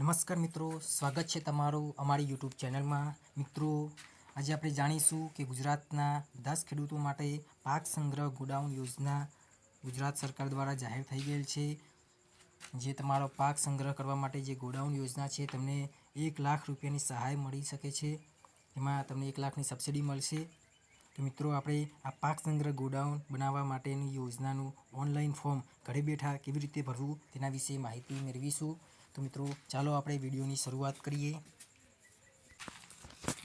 નમસ્કાર મિત્રો, સ્વાગત છે તમારું અમારી યુટ્યુબ ચેનલમાં. મિત્રો, આજે આપણે જાણીશું કે ગુજરાતના દસ ખેડૂતો માટે પાક સંગ્રહ ગોડાઉન યોજના ગુજરાત સરકાર દ્વારા જાહેર થઈ ગયેલ છે. જે તમારો પાક સંગ્રહ કરવા માટે જે ગોડાઉન યોજના છે, તમને એક લાખ રૂપિયાની સહાય મળી શકે છે. એમાં તમને એક લાખની સબસિડી મળશે. તો મિત્રો, આપણે આ પાક સંગ્રહ ગોડાઉન બનાવવા માટેની યોજનાનું ઓનલાઈન ફોર્મ ઘરે બેઠા કેવી રીતે ભરવું તેના વિશે માહિતી મેળવીશું. તો મિત્રો, ચાલો આપણે વિડીયોની શરૂઆત કરીએ.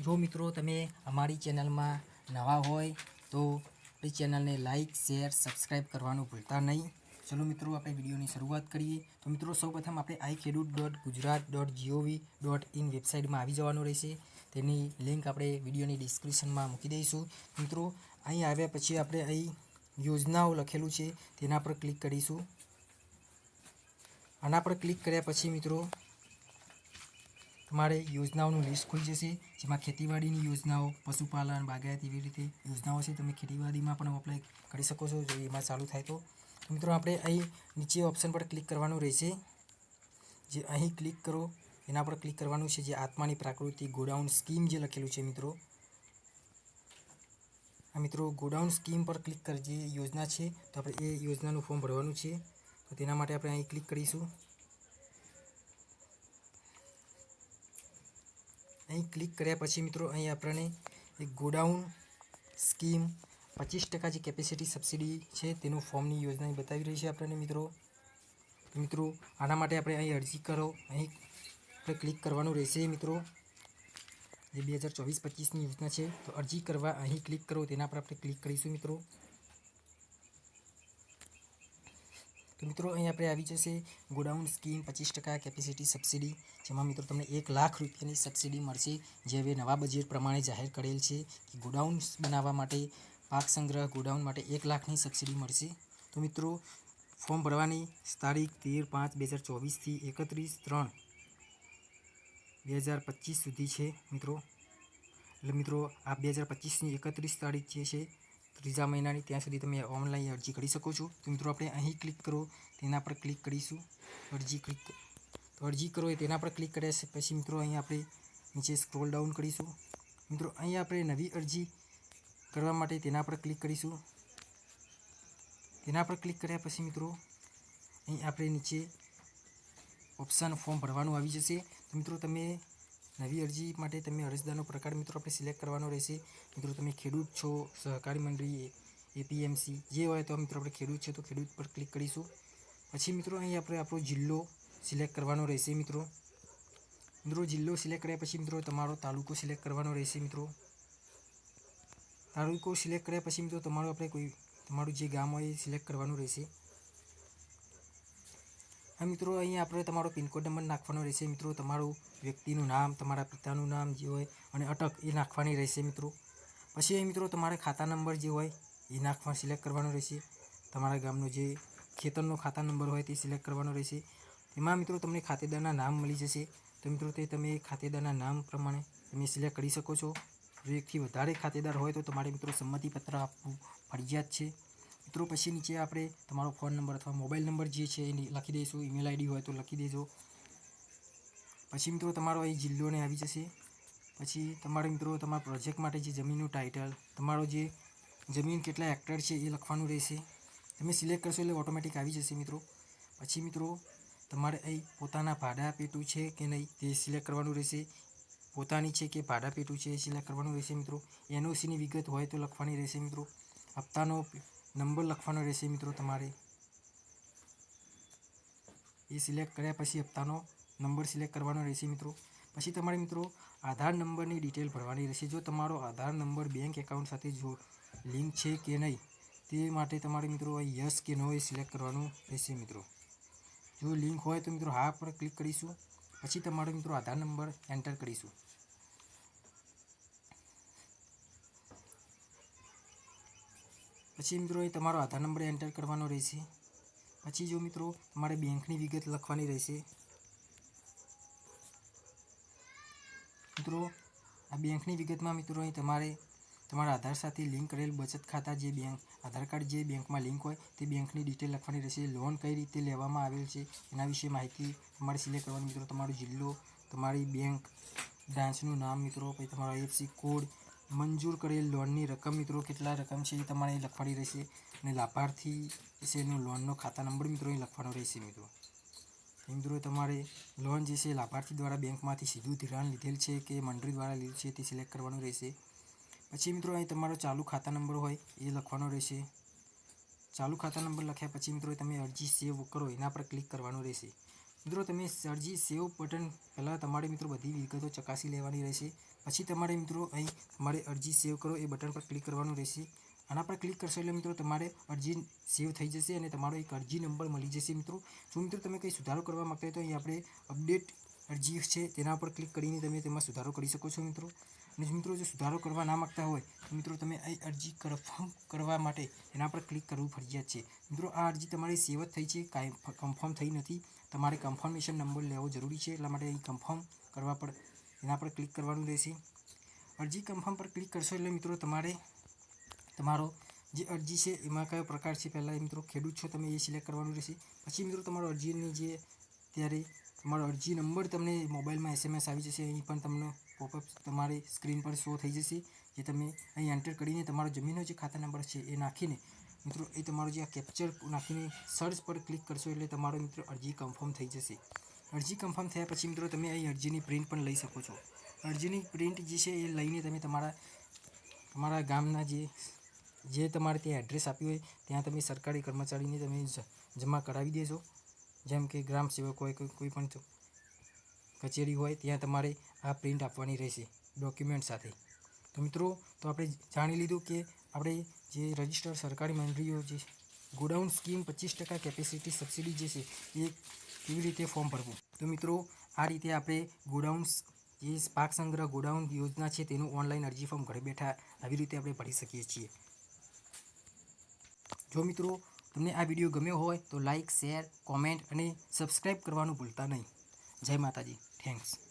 જો મિત્રો તમે અમારી ચેનલમાં નવા હોય, તો આપણી ચેનલને લાઇક શેર સબસ્ક્રાઈબ કરવાનું ભૂલતા નહીં. ચલો મિત્રો, આપણે વિડીયોની શરૂઆત કરીએ. તો મિત્રો, સૌપ્રથમ આપણે I Khedut dot Gujarat dot GOV dot in વેબસાઇટમાં આવી જવાનું રહેશે. તેની લિંક આપણે વિડીયોની ડિસ્ક્રિપ્શનમાં મૂકી દઈશું. મિત્રો, અહીં આવ્યા પછી આપણે અહીં યોજનાઓ લખેલું છે, તેના પર ક્લિક કરીશું. આના પર ક્લિક કર્યા પછી મિત્રો, તમારે યોજનાઓનું લિસ્ટ ખુલી જશે, જેમાં ખેતીવાડીની યોજનાઓ, પશુપાલન, બાગાયત એવી રીતે યોજનાઓ છે, તમે ખેતીવાડીમાં પણ અપ્લાય કરી શકો છો, જો એમાં ચાલુ થાય તો. મિત્રો, આપણે અહીં નીચે ઓપ્શન પર ક્લિક કરવાનું રહેશે. જે અહીં ક્લિક કરો, એના પર ક્લિક કરવાનું છે જે આત્માની પ્રાકૃતિક ગોડાઉન સ્કીમ જે લખેલું છે મિત્રો. આ મિત્રો, ગોડાઉન સ્કીમ પર ક્લિક કર જે યોજના છે, તો આપણે એ યોજનાનું ફોર્મ ભરવાનું છે. તો તેના માટે આપણે અહીં ક્લિક કરીશું. અહીં ક્લિક કર્યા પછી મિત્રો અહીં આપણને એક ગોડાઉન સ્કીમ પચીસ ટકા જે કેપેસિટી સબસિડી છે તેનું ફોર્મની યોજના બતાવી રહી છે આપણને મિત્રો. મિત્રો, આના માટે આપણે અહીં અરજી કરો. અહીં આપણે ક્લિક કરવાનું રહેશે મિત્રો. જે બે હજાર ચોવીસ પચીસની યોજના છે, તો અરજી કરવા અહીં ક્લિક કરો, તેના પર આપણે ક્લિક કરીશું મિત્રો તો મિત્રો, અહીં આપણે આવી જશે ગોડાઉન સ્કીમ, પચીસ ટકા કેપેસિટી સબસિડી જેમાં મિત્રો તમને એક લાખ રૂપિયાની સબસિડી મળશે, જે હવે નવા બજેટ પ્રમાણે જાહેર કરેલ છે કે ગોડાઉન બનાવવા માટે, પાક સંગ્રહ ગોડાઉન માટે એક લાખની સબસિડી મળશે. તો મિત્રો ફોર્મ ભરવાની તારીખ તેર પાંચ બે હજાર ચોવીસથી એકત્રીસ ત્રણ બે હજાર પચીસ સુધી છે, મિત્રો. એટલે મિત્રો, આ બે હજાર પચીસની એકત્રીસ તારીખ જે છે ત્રીજા મહિનાની, ત્યાં સુધી તમે ઓનલાઈન અરજી કરી શકો છો. તો મિત્રો, આપણે અહીં ક્લિક કરો, તેના પર ક્લિક કરીશું. અરજી ક્લિક તો અરજી કરો એ તેના પર ક્લિક કર્યા પછી મિત્રો, અહીં આપણે નીચે સ્ક્રોલ ડાઉન કરીશું. મિત્રો, અહીં આપણે નવી અરજી કરવા માટે તેના પર ક્લિક કરીશું. તેના પર ક્લિક કર્યા પછી મિત્રો, અહીં આપણે નીચે ઓપ્શન ફોર્મ ભરવાનું આવી જશે. તો મિત્રો, તમે નવી અરજી માટે તમે અરજદારનો પ્રકાર મિત્રો આપણે સિલેક્ટ કરવાનો રહેશે. મિત્રો, તમે ખેડૂત છો, સહકારી મંડળી, એપીએમસી, જે હોય તો મિત્રો આપણે ખેડૂત છે તો ખેડૂત પર ક્લિક કરીશું. પછી મિત્રો અહીં આપણે આપણો જિલ્લો સિલેક્ટ કરવાનો રહેશે મિત્રો. મિત્રો, જિલ્લો સિલેક્ટ કર્યા પછી મિત્રો તમારો તાલુકો સિલેક્ટ કરવાનો રહેશે મિત્રો. તાલુકો સિલેક્ટ કર્યા પછી મિત્રો તમારું આપણે કોઈ, તમારું જે ગામ હોય એ સિલેક્ટ કરવાનું રહેશે. હા, મિત્રો, અહીંયા આપણે તમારો પિનકોડ નંબર નાખવાનો રહેશે, મિત્રો. તમારું વ્યક્તિનું નામ, તમારા પિતાનું નામ જે હોય અને અટક એ નાખવાની રહેશે, મિત્રો. પછી અહીં, મિત્રો, તમારે ખાતા નંબર જે હોય એ નાખવા સિલેક્ટ કરવાનો રહેશે. તમારા ગામનો જે ખેતરનો ખાતા નંબર હોય તે સિલેક્ટ કરવાનો રહેશે. એમાં, મિત્રો, તમને ખાતેદારના નામ મળી જશે. તો, મિત્રો, તે તમે ખાતેદારના નામ પ્રમાણે તમે સિલેક્ટ કરી શકો છો. જો એકથી વધારે ખાતેદાર હોય તો તમારે, મિત્રો, સંમતિપત્ર આપવું ફરજિયાત છે. મિત્રો પછી નીચે આપણે તમારો ફોન નંબર અથવા મોબાઈલ નંબર જે છે એ લખી દઈશું ઈમેલ આઈડી હોય તો લખી દેજો. પછી મિત્રો, તમારો અહીં જિલ્લોને આવી જશે. પછી તમારે મિત્રો, તમારા પ્રોજેક્ટ માટે જે જમીનનું ટાઇટલ તમારો જે જમીન કેટલા હેક્ટર છે એ લખવાનું રહેશે. તમે સિલેક્ટ કરશો એટલે ઓટોમેટિક આવી જશે મિત્રો. પછી મિત્રો, તમારે અહીં પોતાના ભાડા પેટું છે કે નહીં તે સિલેક્ટ કરવાનું રહેશે. પોતાની છે કે ભાડા પેટું છે એ સિલેક્ટ કરવાનું રહેશે મિત્રો. એનઓસીની વિગત હોય તો લખવાની રહેશે મિત્રો. હપ્તાનો નંબર લખવાનો રહેશે મિત્રો તમારે. એ સિલેક્ટ કર્યા પછી હપ્તાનો નંબર સિલેક્ટ કરવાનો રહેશે મિત્રો. પછી તમારે મિત્રો આધાર નંબરની ડિટેલ ભરવાની રહેશે. જો તમારો આધાર નંબર બેંક એકાઉન્ટ સાથે જો લિંક છે કે નહીં, તે માટે તમારે મિત્રો યસ કે નો એ સિલેક્ટ કરવાનું રહેશે મિત્રો. જો લિંક હોય તો મિત્રો હા પર ક્લિક કરીશું. પછી તમારો મિત્રો આધાર નંબર એન્ટર કરીશું. પછી મિત્રો એ તમારો આધાર નંબર એન્ટર કરવાનો રહેશે. પછી જો મિત્રો તમારે બેંકની વિગત લખવાની રહેશે. મિત્રો, આ બેંકની વિગતમાં મિત્રો અહીં તમારે તમારા આધાર સાથે લિંક કરેલ બચત ખાતા જે બેંક, આધાર કાર્ડ જે બેંકમાં લિંક હોય તે બેંકની ડિટેલ લખવાની રહેશે. લોન કઈ રીતે લેવામાં આવેલ છે એના વિશે માહિતી તમારે સિલેક્ટ કરવાની. મિત્રો, તમારો જિલ્લો, તમારી બેંક બ્રાન્ચનું નામ મિત્રો, પછી તમારો આઈએફસી કોડ મંજૂર કરેલ લોનની રકમ મિત્રો કેટલા રકમ છે એ તમારે લખવાની રહેશે અને લાભાર્થી છે એનો લોનનો ખાતા નંબર મિત્રો અહીં લખવાનો રહેશે મિત્રો. મિત્રો તમારે લોન જે છે લાભાર્થી દ્વારા બેંકમાંથી સીધું ધિરાણ લીધેલ છે કે મંડળી દ્વારા લીધેલ છે તે સિલેક્ટ કરવાનું રહેશે. પછી મિત્રો અહીં તમારો ચાલુ ખાતા નંબર હોય એ લખવાનો રહેશે. ચાલુ ખાતા નંબર લખ્યા પછી મિત્રો તમે અરજી સેવ કરો એના પર ક્લિક કરવાનું રહેશે. મિત્રો, તમે અરજી સેવ બટન પહેલાં તમારે મિત્રો બધી વિગતો ચકાસી લેવાની રહેશે. પછી તમારે મિત્રો અહીં તમારે અરજી સેવ કરો, એ બટન પર ક્લિક કરવાનું રહેશે. આના પર ક્લિક કરશો એટલે મિત્રો તમારે અરજી સેવ થઈ જશે અને તમારો એક અરજી નંબર મળી જશે મિત્રો. જો મિત્રો તમે કંઈ સુધારો કરવા માગતા હોય તો અહીં આપણે અપડેટ અરજી છે તેના પર ક્લિક કરીને તમે તેમાં સુધારો કરી શકો છો મિત્રો. અને મિત્રો, જો સુધારો કરવા ના માગતા હોય તો મિત્રો તમે અહીં અરજી કન્ફર્મ કરવા માટે એના પર ક્લિક કરવું ફરજિયાત છે. મિત્રો, આ અરજી તમારી સેવ જ થઈ છે, કાંઈ કન્ફર્મ થઈ નથી. તમારે કન્ફર્મેશન નંબર લેવો જરૂરી છે એટલા માટે અહીં કન્ફર્મ કરવા પર, એના પર ક્લિક કરવાનું રહેશે. અરજી કન્ફર્મ પર ક્લિક કરશો એટલે મિત્રો તમારે, તમારો જે અરજી છે એમાં કયો પ્રકાર છે પહેલાં મિત્રો ખેડૂત છો તમે એ સિલેક્ટ કરવાનું રહેશે. પછી મિત્રો તમારો અરજીની જે ત્યારે તમારો અરજી નંબર તમને મોબાઈલમાં એસએમએસ આવી જશે, અહીં પણ તમને પોપઅપ તમારી સ્ક્રીન પર શો થઈ જશે, જે તમે અહીં એન્ટર કરીને તમારો જમીનનો જે ખાતા નંબર છે એ નાખીને મિત્રો, એ તમારો જે આ કેપ્ચર નાખીને સર્ચ પર ક્લિક કરશો એટલે તમારો મિત્રો અરજી કન્ફર્મ થઈ જશે. અરજી કન્ફર્મ થયા પછી મિત્રો, તમે અહીં અરજીની પ્રિન્ટ પણ લઈ શકો છો. અરજીની પ્રિન્ટ જે છે એ લઈને તમે તમારા તમારા ગામના જે જે તમારે ત્યાં એડ્રેસ આપ્યું હોય, ત્યાં તમે સરકારી કર્મચારીને તમે જમા કરાવી દેશો. જેમ કે ગ્રામ સેવક હોય કોઈ કોઈ પણ કચેરી હોય, ત્યાં તમારે આ પ્રિન્ટ આપવાની રહેશે ડોક્યુમેન્ટ સાથે. તો મિત્રો, તો આપણે જાણી લીધું કે આપણે જે રજિસ્ટર સરકારી મંડળીઓ જે ગોડાઉન સ્કીમ પચીસ ટકા કેપેસિટી સબસિડી જે છે, એ કેવી રીતે ફોર્મ ભરવું? તો મિત્રો, આ રીતે આપણે ગોડાઉન્સ જે પાક સંગ્રહ ગોડાઉન યોજના છે, તેનું ઓનલાઈન અરજી ફોર્મ ઘરે બેઠા આવી રીતે આપણે ભરી શકીએ છીએ. જો મિત્રો, તમને આ વીડિયો ગમ્યો હોય, તો લાઇક શેર કોમેન્ટ અને સબસ્ક્રાઈબ કરવાનું ભૂલતા નહીં. જય માતાજી. થેન્ક્સ